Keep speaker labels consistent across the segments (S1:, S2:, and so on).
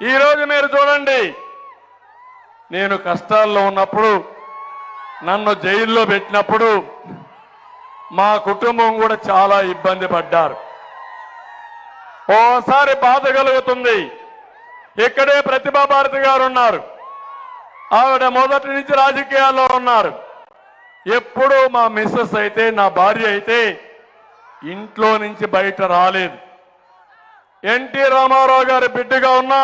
S1: ఈరోజు మీరు చూడండి నేను కష్టాల్లో ఉన్నప్పుడు నన్ను జైల్లో పెట్టినప్పుడు మా కుటుంబం కూడా చాలా ఇబ్బంది పడ్డారు. ఓసారి బాధ కలుగుతుంది. ఇక్కడే ప్రతిభా భారతి గారు ఉన్నారు. ఆవిడ మొదటి నుంచి రాజకీయాల్లో ఉన్నారు. ఎప్పుడూ మా మిస్సెస్ అయితే నా భార్య అయితే ఇంట్లో నుంచి బయట రాలేదు. ఎన్టీ రామారావు గారి బిడ్డగా ఉన్నా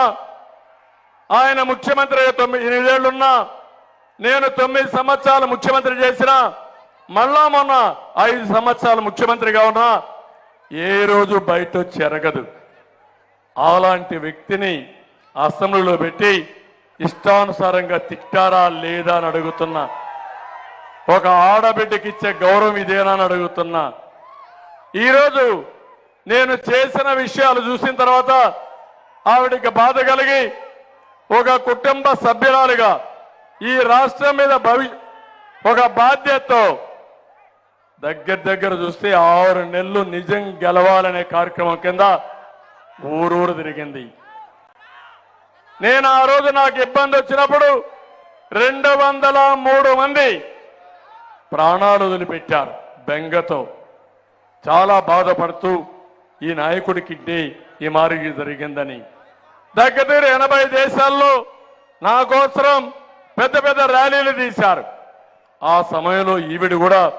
S1: ఆయన ముఖ్యమంత్రి తొమ్మిది ఎనిమిదేళ్ళున్నా నేను తొమ్మిది సంవత్సరాలు ముఖ్యమంత్రి చేసిన మళ్ళా మొన్న ఐదు సంవత్సరాలు ముఖ్యమంత్రిగా ఉన్నా ఏ రోజు బయట చెరగదు అలాంటి వ్యక్తిని అసెంబ్లీలో పెట్టి ఇష్టానుసారంగా తిట్టారా లేదా అని అడుగుతున్నా ఒక ఆడబిడ్డకి ఇచ్చే గౌరవం ఇదేనా అని అడుగుతున్నా ఈరోజు నేను చేసిన విషయాలు చూసిన తర్వాత ఆవిడకి బాధ కలిగి ఒక కుటుంబ సభ్యురాలుగా ఈ రాష్ట్రం మీద భవి ఒక బాధ్యతతో దగ్గర దగ్గర చూస్తే ఆరు నెలలు నిజం గెలవాలనే కార్యక్రమం కింద ఊరూరు తిరిగింది. నేను ఆ రోజు నాకు ఇబ్బంది వచ్చినప్పుడు రెండు వందల మూడు మంది ప్రాణాలు వదిలిపెట్టారు బెంగతో. చాలా బాధపడుతూ ఈ నాయకుడికి ఈ మారుగి జరిగిందని. దగ్గర దగ్గర ఎనభై దేశాల్లో నా కోసరం పెద్ద పెద్ద ర్యాలీలు తీశారు. ఆ సమయంలో ఈవిడ కూడా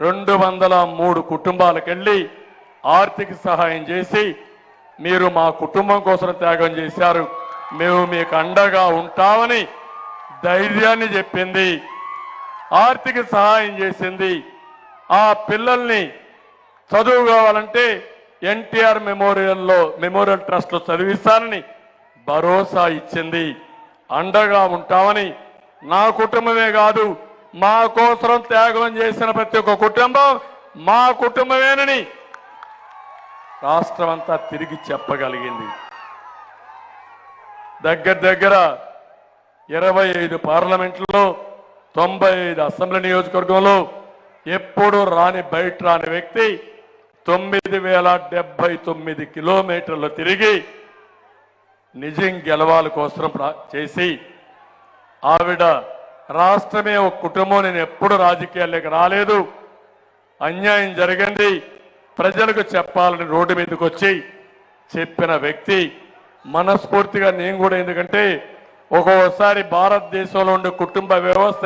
S1: రెండు వందల మూడు కుటుంబాలకెళ్ళి ఆర్థిక సహాయం చేసి మీరు మా కుటుంబం కోసం త్యాగం చేశారు. మేము మీకు అండగా ఉంటామని ధైర్యాన్ని చెప్పింది. ఆర్థిక సహాయం చేసింది. ఆ పిల్లల్ని చదువు కావాలంటే ఎన్టీఆర్ మెమోరియల్లో మెమోరియల్ ట్రస్ట్లో చదివిస్తానని భరోసా ఇచ్చింది. అండగా ఉంటామని నా కుటుంబమే కాదు మా కోసం త్యాగం చేసిన ప్రతి ఒక్క కుటుంబం మా కుటుంబమేనని రాష్ట్రం అంతా తిరిగి చెప్పగలిగింది. దగ్గర దగ్గర ఇరవై ఐదు పార్లమెంట్లో తొంభై ఐదు అసెంబ్లీ నియోజకవర్గంలో ఎప్పుడు రాని బయట రాని వ్యక్తి తొమ్మిది వేల డెబ్బై తొమ్మిది కిలోమీటర్లు తిరిగి నిజం గెలవాల కోసం చేసి ఆవిడ రాష్ట్రమే ఒక కుటుంబం నేను ఎప్పుడు రాజకీయాల్లోకి రాలేదు. అన్యాయం జరిగింది. ప్రజలకు చెప్పాలని రోడ్డు మీదకి వచ్చి చెప్పిన వ్యక్తి మనస్ఫూర్తిగా నేను కూడా ఎందుకంటే ఒక్కోసారి భారతదేశంలో ఉండే కుటుంబ వ్యవస్థ